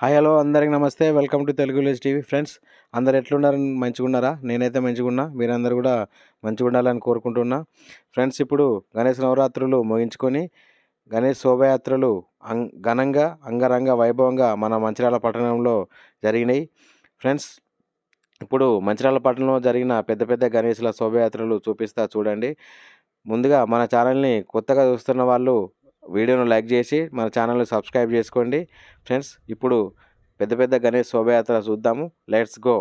Hi hello అందరికి నమస్తే. Welcome to Telugu village TV. Friends అందరు ఎట్లున్నారు? మంచిగా ఉన్నారా నేనైతే మంచిగా ఉన్నా మీరందరూ కూడా మంచిగా ఉండాలని కోరుకుంటున్నా. ఫ్రెండ్స్ ఇప్పుడు గణేష్ నవరాత్రులు ముగించుకొని గణేష్ శోభయాత్రలు అం ఘనంగా అంగరంగ వైభవంగా మన మంచిర్యాల పట్టణంలో జరిగినాయి. ఫ్రెండ్స్ ఇప్పుడు మంచిర్యాల పట్టణంలో జరిగిన పెద్ద పెద్ద గణేష్ల శోభయాత్రలు చూపిస్తా చూడండి. ముందుగా మన ఛానల్ని కొత్తగా చూస్తున్న వాళ్ళు వీడియోను లైక్ చేసి మన ఛానల్ని సబ్స్క్రైబ్ చేసుకోండి. ఫ్రెండ్స్ ఇప్పుడు పెద్ద పెద్ద గణేష్ శోభయాత్ర చూద్దాము. Let's go!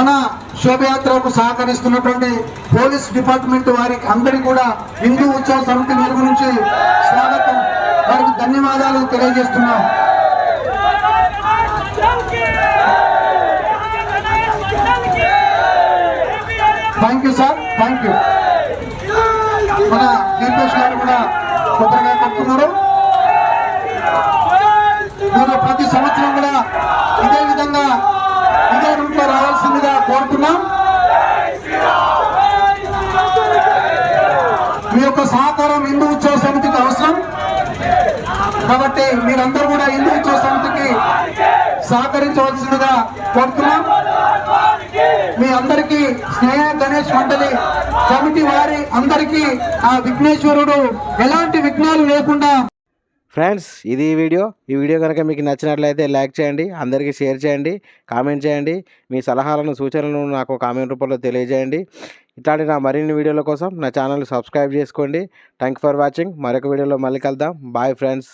మన శోభయాత్రకు సహకరిస్తున్నటువంటి పోలీస్ డిపార్ట్మెంట్ వారికి అందరికీ కూడా హిందూ ఉత్సవ సమితి మెరుగు నుంచి స్వాగతం. వారికి ధన్యవాదాలు తెలియజేస్తున్నాం. Thank you sir thank you మన దీపేష్ గారు కూడా కొత్తగా కొట్టుకున్నారు ప్రతి సంవత్సరం కూడా ఇదే విధంగా ఇదే రూట్లో రావాల్సిందిగా కోరుతున్నాం మీ యొక్క సహకారం హిందూ ఉత్సవ సమితికి అవసరం. కాబట్టి మీరందరూ కూడా హిందూ ఉత్సవ సమితికి సహకరించవలసిందిగా కోరుతున్నాం. మీ అందరికీ స్నేహ గణేష్ మండలి కమిటీ వారి అందరికీ ఆ విఘ్నేశ్వరుడు ఎలాంటి విఘ్నాలు లేకుండా ఫ్రెండ్స్ ఇది ఈ వీడియో. ఈ వీడియో కనుక మీకు నచ్చినట్లయితే లైక్ చేయండి అందరికీ షేర్ చేయండి కామెంట్ చేయండి. మీ సలహాలను సూచనలను నాకు కామెంట్ రూపంలో తెలియజేయండి. ఇట్లాంటి నా మరిన్ని వీడియోల కోసం నా ఛానల్ సబ్స్క్రైబ్ చేసుకోండి. Thank for watching. మరొక వీడియోలో మళ్ళీ కలుద్దాం. Bye friends.